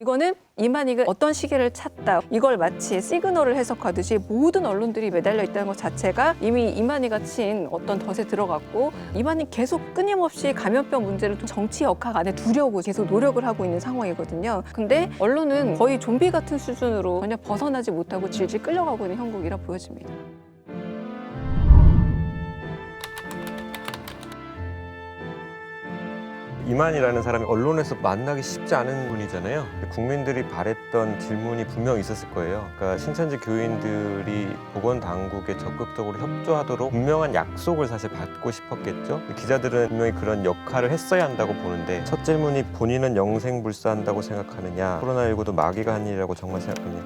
이거는 이만희가 어떤 시기를 찾다 이걸 마치 시그널을 해석하듯이 모든 언론들이 매달려 있다는 것 자체가 이미 이만희가 친 어떤 덫에 들어갔고 이만희 계속 끊임없이 감염병 문제를 정치 역학 안에 두려고 계속 노력을 하고 있는 상황이거든요. 근데 언론은 거의 좀비 같은 수준으로 전혀 벗어나지 못하고 질질 끌려가고 있는 형국이라 보여집니다. 이만이라는 사람이 언론에서 만나기 쉽지 않은 분이잖아요. 국민들이 바랬던 질문이 분명 있었을 거예요. 그러니까 신천지 교인들이 보건 당국에 적극적으로 협조하도록 분명한 약속을 사실 받고 싶었겠죠. 기자들은 분명히 그런 역할을 했어야 한다고 보는데 첫 질문이 본인은 영생불사한다고 생각하느냐, 코로나19도 마귀가 한 일이라고 정말 생각하느냐.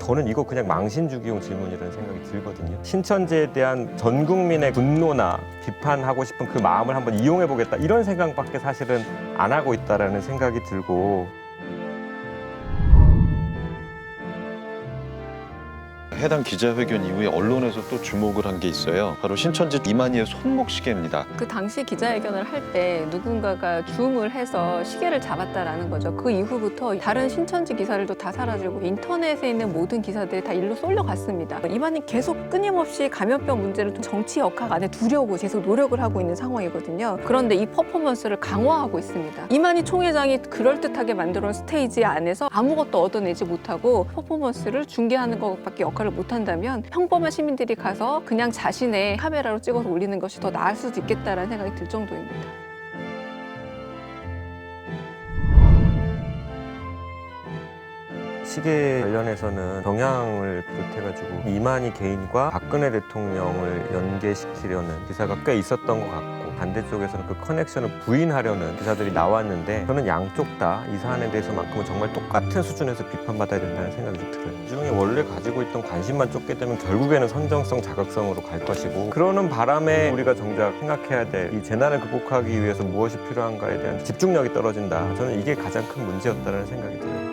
저는 이거 그냥 망신주기용 질문이라는 생각이 들거든요. 신천지에 대한 전 국민의 분노나 비판하고 싶은 그 마음을 한번 이용해 보겠다 이런 생각밖에 사실은 안 하고 있다라는 생각이 들고 해당 기자회견 이후에 언론에서 또 주목을 한 게 있어요. 바로 신천지 이만희의 손목 시계입니다. 그 당시 기자회견을 할 때 누군가가 줌을 해서 시계를 잡았다라는 거죠. 그 이후부터 다른 신천지 기사들도 다 사라지고 인터넷에 있는 모든 기사들이 다 일로 쏠려갔습니다. 이만희 계속 끊임없이 감염병 문제를 정치 역학 안에 두려고 계속 노력을 하고 있는 상황이거든요. 그런데 이 퍼포먼스를 강화하고 있습니다. 이만희 총회장이 그럴듯하게 만들어 놓은 스테이지 안에서 아무것도 얻어내지 못하고 퍼포먼스를 중계하는 것밖에 역할을 못한다면 평범한 시민들이 가서 그냥 자신의 카메라로 찍어서 올리는 것이 더 나을 수도 있겠다라는 생각이 들 정도입니다. 시계 관련해서는 경향을 비롯해가지고 이만희 개인과 박근혜 대통령을 연계시키려는 기사가 꽤 있었던 것 같고 반대쪽에서는 그 커넥션을 부인하려는 기사들이 나왔는데 저는 양쪽 다 이 사안에 대해서만큼은 정말 똑같은 수준에서 비판받아야 된다는 생각이 좀 들어요. 이 중에 원래 가지고 있던 관심만 쫓게 되면 결국에는 선정성, 자극성으로 갈 것이고 그러는 바람에 우리가 정작 생각해야 될 이 재난을 극복하기 위해서 무엇이 필요한가에 대한 집중력이 떨어진다. 저는 이게 가장 큰 문제였다는 생각이 들어요.